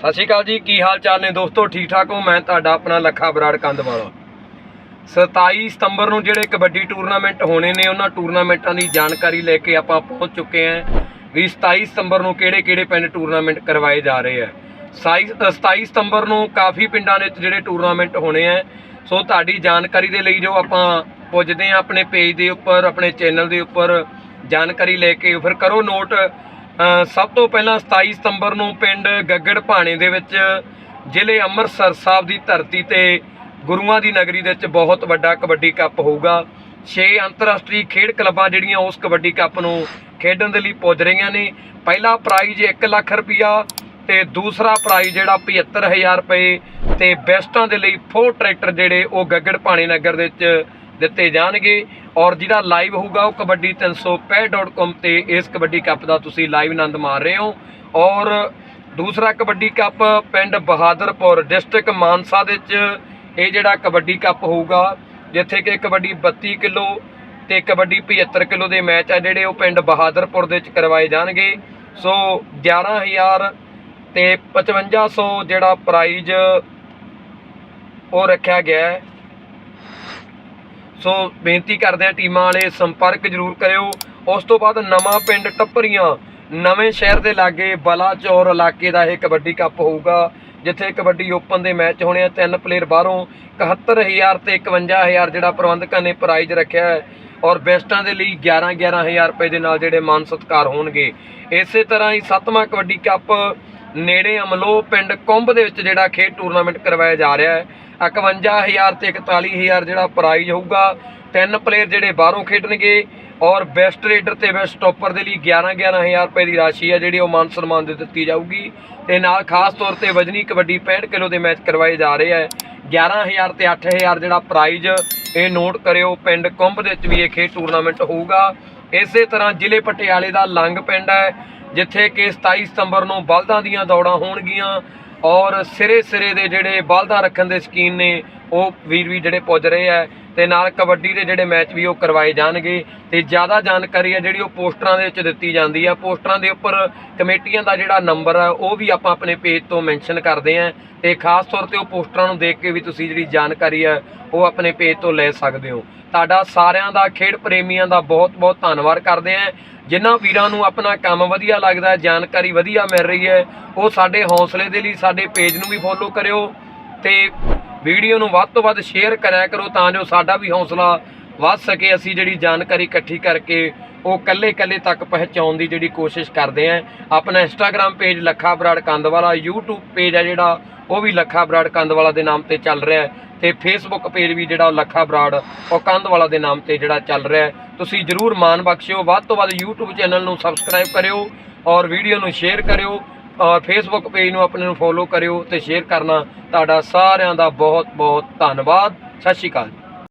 ਸਤਿ ਸ਼੍ਰੀ ਅਕਾਲ ਜੀ, ਕੀ ਹਾਲ ਚਾਲ ਨੇ? ਦੋਸਤੋ, ਠੀਕ ਠਾਕ ਹੋ? ਮੈਂ ਤੁਹਾਡਾ ਆਪਣਾ ਲੱਖਾ ਬਰਾੜ ਕੰਦਵਾਲਾ 27 ਸਤੰਬਰ ਨੂੰ ਜਿਹੜੇ ਕਬੱਡੀ ਟੂਰਨਾਮੈਂਟ ਹੋਣੇ ਨੇ, ਉਹਨਾਂ ਟੂਰਨਾਮੈਂਟਾਂ ਦੀ ਜਾਣਕਾਰੀ ਲੈ ਕੇ ਆਪਾਂ ਪਹੁੰਚ ਚੁੱਕੇ ਹਾਂ ਵੀ 27 ਸਤੰਬਰ ਨੂੰ ਕਿਹੜੇ-ਕਿਹੜੇ ਪਿੰਡ ਟੂਰਨਾਮੈਂਟ ਕਰਵਾਏ ਜਾ ਰਹੇ ਆ। 27 ਸਤੰਬਰ ਨੂੰ ਕਾਫੀ ਪਿੰਡਾਂ ਵਿੱਚ ਜਿਹੜੇ ਟੂਰਨਾਮੈਂਟ ਹੋਣੇ ਆ, ਸੋ ਤੁਹਾਡੀ ਜਾਣਕਾਰੀ ਦੇ ਲਈ ਜੋ ਆਪਾਂ ਪੁੱਜਦੇ ਆ ਆਪਣੇ ਪੇਜ ਦੇ ਉੱਪਰ, ਆਪਣੇ ਚੈਨਲ ਦੇ ਉੱਪਰ, ਜਾਣਕਾਰੀ ਲੈ ਕੇ ਫਿਰ ਕਰੋ ਨੋਟ। ਸਭ ਤੋਂ ਪਹਿਲਾਂ 27 ਸਤੰਬਰ ਨੂੰ ਪਿੰਡ ਗੱਗੜ ਭਾਣੇ ਦੇ ਵਿੱਚ ਜ਼ਿਲ੍ਹੇ ਅੰਮ੍ਰਿਤਸਰ ਸਾਹਿਬ ਦੀ ਧਰਤੀ ਤੇ ਗੁਰੂਆਂ ਦੀ ਨਗਰੀ ਦੇ ਵਿੱਚ ਬਹੁਤ ਵੱਡਾ ਕਬੱਡੀ ਕੱਪ ਹੋਊਗਾ। 6 ਅੰਤਰਰਾਸ਼ਟਰੀ ਖੇਡ ਕਲੱਬਾਂ ਜਿਹੜੀਆਂ ਉਸ ਕਬੱਡੀ ਕੱਪ ਨੂੰ ਖੇਡਣ ਦੇ ਲਈ ਪੁੱਜ ਰਹੀਆਂ ਨੇ। ਪਹਿਲਾ ਪ੍ਰਾਈਜ਼ 1 ਲੱਖ ਰੁਪਇਆ ਤੇ ਦੂਸਰਾ ਪ੍ਰਾਈਜ਼ ਜਿਹੜਾ 75000 ਰੁਪਏ ਤੇ ਬੈਸਟਾਂ ਦੇ ਲਈ ਫੋਰ ਟਰੈਕਟਰ ਜਿਹੜੇ ਉਹ ਗੱਗੜ ਭਾਣੇ ਨਗਰ ਦੇ ਵਿੱਚ ਦਿੱਤੇ ਜਾਣਗੇ ਔਰ ਜਿਹੜਾ ਲਾਈਵ ਹੋਊਗਾ ਉਹ ਕਬੱਡੀ 365.com ਤੇ ਇਸ ਕਬੱਡੀ ਕੱਪ ਦਾ ਤੁਸੀਂ ਲਾਈਵ ਆਨੰਦ ਮਾਣ ਰਹੇ ਹੋ। ਔਰ ਦੂਸਰਾ ਕਬੱਡੀ ਕੱਪ ਪਿੰਡ ਬਹਾਦਰਪੁਰ ਡਿਸਟ੍ਰਿਕਟ ਮਾਨਸਾ ਦੇ ਵਿੱਚ ਇਹ ਜਿਹੜਾ ਕਬੱਡੀ ਕੱਪ ਹੋਊਗਾ, ਜਿੱਥੇ ਕਿ ਕਬੱਡੀ 32 ਕਿਲੋ ਤੇ ਕਬੱਡੀ 75 ਕਿਲੋ ਦੇ ਮੈਚ ਆ ਜਿਹੜੇ ਉਹ ਪਿੰਡ ਬਹਾਦਰਪੁਰ ਦੇ ਵਿੱਚ ਕਰਵਾਏ ਜਾਣਗੇ। ਸੋ 11000 ਤੇ 5500 ਜਿਹੜਾ ਪ੍ਰਾਈਜ਼ ਉਹ ਰੱਖਿਆ ਗਿਆ ਹੈ। ਸੋ ਬੇਨਤੀ ਕਰਦੇ ਆ ਟੀਮਾਂ ਵਾਲੇ, ਸੰਪਰਕ ਜ਼ਰੂਰ ਕਰਿਓ। ਉਸ ਤੋਂ ਬਾਅਦ ਨਵਾਂ ਪਿੰਡ ਟੱਪਰੀਆਂ, ਨਵੇਂ ਸ਼ਹਿਰ ਦੇ ਲਾਗੇ ਬਲਾਚੌਰ ਇਲਾਕੇ ਦਾ ਇਹ ਕਬੱਡੀ ਕੱਪ ਹੋਊਗਾ, ਜਿੱਥੇ ਕਬੱਡੀ ਓਪਨ ਦੇ ਮੈਚ ਹੋਣੇ ਆ। ਤਿੰਨ ਪਲੇਅਰ ਬਾਹਰੋਂ 71000 ਤੇ 51000 ਜਿਹੜਾ ਪ੍ਰਬੰਧਕਾਂ ਨੇ ਪ੍ਰਾਈਜ਼ ਰੱਖਿਆ ਹੈ ਔਰ ਬੈਸਟਾਂ ਦੇ ਲਈ 11 11000 ਰੁਪਏ ਦੇ ਨਾਲ ਜਿਹੜੇ ਮਾਨ ਸਤਿਕਾਰ ਹੋਣਗੇ। ਇਸੇ ਤਰ੍ਹਾਂ ਹੀ ਸੱਤਵਾਂ ਕਬੱਡੀ ਕੱਪ ਨੇੜੇ ਅਮਲੋ ਪਿੰਡ ਕੁੰਭ ਦੇ ਵਿੱਚ ਜਿਹੜਾ ਖੇਡ ਟੂਰਨਾਮੈਂਟ ਕਰਵਾਇਆ ਜਾ ਰਿਹਾ ਹੈ। 51000 ਤੇ 41000 ਜਿਹੜਾ ਪ੍ਰਾਈਜ਼ ਹੋਊਗਾ। ਤਿੰਨ ਪਲੇਅਰ ਜਿਹੜੇ ਬਾਹਰੋਂ ਖੇਡਣਗੇ ਔਰ ਬੈਸਟ ਰੇਡਰ ਤੇ ਬੈਸਟ ਸਟਾਪਰ ਦੇ ਲਈ 11 11000 ਰੁਪਏ ਦੀ ਰਾਸ਼ੀ ਹੈ ਜਿਹੜੀ ਉਹ ਮਾਨ ਸਨਮਾਨ ਦੇ ਦਿੱਤੀ ਜਾਊਗੀ। ਤੇ ਨਾਲ ਖਾਸ ਤੌਰ ਤੇ ਵਜਨੀ ਕਬੱਡੀ 65 ਕਿਲੋ ਦੇ ਮੈਚ ਕਰਵਾਏ ਜਾ ਰਹੇ ਹੈ 11000 ਤੇ 8000 ਜਿਹੜਾ ਪ੍ਰਾਈਜ਼ ਇਹ ਨੋਟ ਕਰਿਓ, ਪਿੰਡ ਕੁੰਭ ਦੇ ਵਿੱਚ ਵੀ ਇਹ ਖੇਡ ਟੂਰਨਾਮੈਂਟ ਹੋਊਗਾ। ਇਸੇ ਤਰ੍ਹਾਂ ਜ਼ਿਲ੍ਹੇ ਪਟਿਆਲੇ ਦਾ ਲੰਗ ਪਿੰਡ ਹੈ, ਜਿੱਥੇ ਕਿ 27 ਸਤੰਬਰ ਨੂੰ ਬਲਦਾਂ ਦੀਆਂ ਦੌੜਾਂ ਹੋਣਗੀਆਂ। ਔਰ ਸਿਰੇ ਸਿਰੇ ਦੇ ਜਿਹੜੇ ਬਲਦਾਂ ਰੱਖਣ ਦੇ ਸ਼ਕੀਨ ਨੇ, ਉਹ ਵੀਰ ਵੀ ਜਿਹੜੇ ਪੁੱਜ ਰਹੇ ਆ। ਤੇ ਨਾਲ ਕਬੱਡੀ ਦੇ ਜਿਹੜੇ ਮੈਚ ਵੀ ਉਹ ਕਰਵਾਏ ਜਾਣਗੇ ਤੇ ਜ਼ਿਆਦਾ ਜਾਣਕਾਰੀ ਹੈ ਜਿਹੜੀ ਉਹ ਪੋਸਟਰਾਂ ਦੇ ਵਿੱਚ ਦਿੱਤੀ ਜਾਂਦੀ ਆ ਪੋਸਟਰਾਂ ਦੇ ਉੱਪਰ ਕਮੇਟੀਆਂ ਦਾ ਜਿਹੜਾ ਨੰਬਰ ਆ ਉਹ ਵੀ ਆਪਾਂ ਆਪਣੇ ਪੇਜ ਤੋਂ ਮੈਂਸ਼ਨ ਕਰਦੇ ਆ ਤੇ ਖਾਸ ਤੌਰ ਤੇ ਉਹ ਪੋਸਟਰਾਂ ਨੂੰ ਦੇਖ ਕੇ ਵੀ ਤੁਸੀਂ ਜਿਹੜੀ ਜਾਣਕਾਰੀ ਹੈ, ਉਹ ਆਪਣੇ ਪੇਜ ਤੋਂ ਲੈ ਸਕਦੇ ਹੋ। ਤੁਹਾਡਾ ਸਾਰਿਆਂ ਦਾ ਖੇਡ ਪ੍ਰੇਮੀਆਂ ਦਾ ਬਹੁਤ-ਬਹੁਤ ਧੰਨਵਾਦ ਕਰਦੇ ਆ ਜਿਨ੍ਹਾਂ ਵੀਰਾਂ ਨੂੰ ਆਪਣਾ ਕੰਮ ਵਧੀਆ ਲੱਗਦਾ ਹੈ ਜਾਣਕਾਰੀ ਵਧੀਆ ਮਿਲ ਰਹੀ ਹੈ, ਉਹ ਸਾਡੇ ਹੌਸਲੇ ਦੇ ਲਈ ਸਾਡੇ ਪੇਜ ਨੂੰ ਵੀ ਫੋਲੋ ਕਰਿਓ ਤੇ ਵੀਡੀਓ ਨੂੰ ਵੱਧ ਤੋਂ ਵੱਧ ਸ਼ੇਅਰ ਕਰਿਆ ਕਰੋ ਤਾਂ ਜੋ ਸਾਡਾ ਵੀ ਹੌਸਲਾ ਵੱਧ ਸਕੇ। ਅਸੀਂ ਜਿਹੜੀ ਜਾਣਕਾਰੀ ਇਕੱਠੀ ਕਰਕੇ ਉਹ ਕੱਲੇ ਕੱਲੇ ਤੱਕ ਪਹੁੰਚਾਉਣ ਦੀ ਜਿਹੜੀ ਕੋਸ਼ਿਸ਼ ਕਰਦੇ ਆਂ। ਆਪਣਾ Instagram page Lakha Brar Kandwala, YouTube page ਹੈ ਜਿਹੜਾ, ਉਹ ਵੀ ਲੱਖਾ ਬਰਾੜ ਕੰਦਵਾਲਾ ਦੇ ਨਾਮ ਤੇ ਚੱਲ ਰਿਹਾ ਹੈ। ਤੇ ਫੇਸਬੁੱਕ ਪੇਜ ਵੀ ਜਿਹੜਾ ਉਹ ਲੱਖਾ ਬਰਾੜ, ਉਹ ਕੰਦਵਾਲਾ ਦੇ ਨਾਮ ਤੇ ਜਿਹੜਾ ਚੱਲ ਰਿਹਾ ਤੁਸੀਂ ਜਰੂਰ ਮਾਣ ਬਖਸ਼ਿਓ। ਵੱਧ ਤੋਂ ਵੱਧ YouTube ਚੈਨਲ ਨੂੰ ਸਬਸਕ੍ਰਾਈਬ ਕਰਿਓ ਔਰ ਵੀਡੀਓ ਨੂੰ ਸ਼ੇਅਰ ਕਰਿਓ। ਔਰ ਫੇਸਬੁੱਕ ਪੇਜ ਨੂੰ ਆਪਣੇ ਨੂੰ ਫੋਲੋ ਕਰਿਓ ਤੇ ਸ਼ੇਅਰ ਕਰਨਾ। ਤੁਹਾਡਾ ਸਾਰਿਆਂ ਦਾ ਬਹੁਤ ਬਹੁਤ ਧੰਨਵਾਦ। ਸਤਿ ਸ਼੍ਰੀ ਅਕਾਲ।